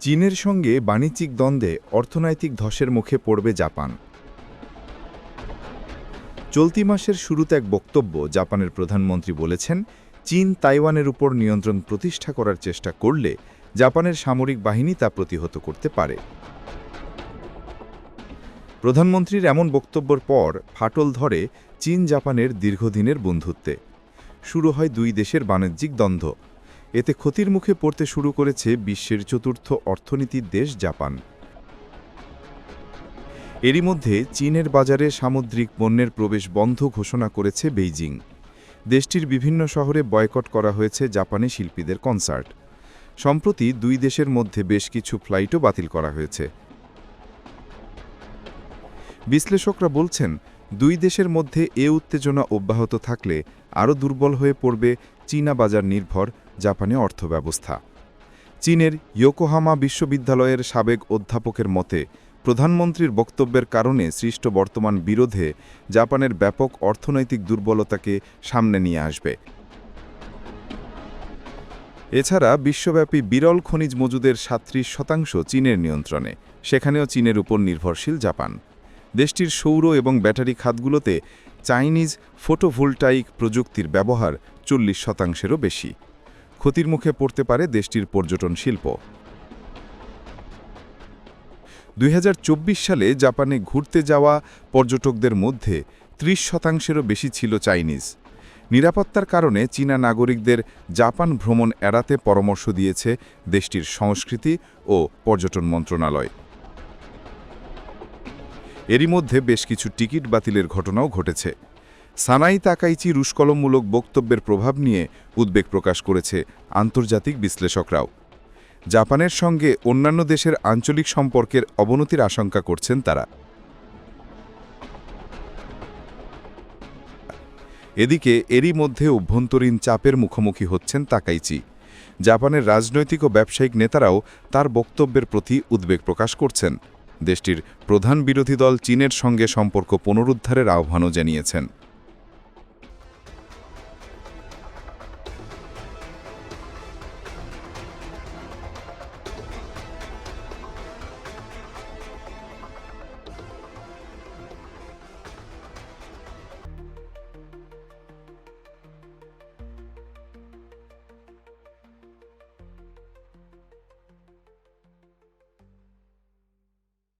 চীনের সঙ্গে বাণিজ্যিক দ্বন্দ্বে অর্থনৈতিক ধসের মুখে পড়বে জাপান। চলতি মাসের শুরুতে এক বক্তব্য জাপানের প্রধানমন্ত্রী বলেছেন, চীন তাইওয়ানের উপর নিয়ন্ত্রণ প্রতিষ্ঠা করার চেষ্টা করলে জাপানের সামরিক বাহিনী তা প্রতিহত করতে পারে। প্রধানমন্ত্রীর এমন বক্তব্যের পর ফাটল ধরে চীন জাপানের দীর্ঘদিনের বন্ধুত্বে। শুরু হয় দুই দেশের বাণিজ্যিক দ্বন্দ্ব। এতে ক্ষতির মুখে পড়তে শুরু করেছে বিশ্বের চতুর্থ অর্থনীতির দেশ জাপান। এরই মধ্যে চীনের বাজারে সামুদ্রিক পণ্যের প্রবেশ বন্ধ ঘোষণা করেছে বেইজিং। দেশটির বিভিন্ন শহরে বয়কট করা হয়েছে জাপানি শিল্পীদের কনসার্ট। সম্প্রতি দুই দেশের মধ্যে বেশ কিছু ফ্লাইটও বাতিল করা হয়েছে। বিশ্লেষকরা বলছেন, দুই দেশের মধ্যে এ উত্তেজনা অব্যাহত থাকলে আরও দুর্বল হয়ে পড়বে চীনা বাজার নির্ভর জাপানি অর্থব্যবস্থা। চীনের ইয়োকোহামা বিশ্ববিদ্যালয়ের সাবেক অধ্যাপকের মতে, প্রধানমন্ত্রীর বক্তব্যের কারণে সৃষ্ট বর্তমান বিরোধে জাপানের ব্যাপক অর্থনৈতিক দুর্বলতাকে সামনে নিয়ে আসবে। এছাড়া বিশ্বব্যাপী বিরল খনিজ মজুদের সাত্রিশ শতাংশ চীনের নিয়ন্ত্রণে, সেখানেও চীনের উপর নির্ভরশীল জাপান। দেশটির সৌর এবং ব্যাটারি খাতগুলোতে চাইনিজ ফটোভোল্টাইক প্রযুক্তির ব্যবহার চল্লিশ শতাংশেরও বেশি। ক্ষতির মুখে পড়তে পারে দেশটির পর্যটন শিল্প। দুই হাজার চব্বিশ সালে জাপানে ঘুরতে যাওয়া পর্যটকদের মধ্যে ত্রিশ শতাংশেরও বেশি ছিল চাইনিজ। নিরাপত্তার কারণে চীনা নাগরিকদের জাপান ভ্রমণ এড়াতে পরামর্শ দিয়েছে দেশটির সংস্কৃতি ও পর্যটন মন্ত্রণালয়। এরই মধ্যে বেশ কিছু টিকিট বাতিলের ঘটনাও ঘটেছে। সানাই তাকাইচি রুশকলমমূলক বক্তব্যের প্রভাব নিয়ে উদ্বেগ প্রকাশ করেছে আন্তর্জাতিক বিশ্লেষকরাও। জাপানের সঙ্গে অন্যান্য দেশের আঞ্চলিক সম্পর্কের অবনতির আশঙ্কা করছেন তারা। এদিকে এরই মধ্যে অভ্যন্তরীণ চাপের মুখোমুখি হচ্ছেন তাকাইচি। জাপানের রাজনৈতিক ও ব্যবসায়িক নেতারাও তার বক্তব্যের প্রতি উদ্বেগ প্রকাশ করছেন। দেশটির প্রধান বিরোধী দল চীনের সঙ্গে সম্পর্ক পুনরুদ্ধারের আহ্বানও জানিয়েছেন।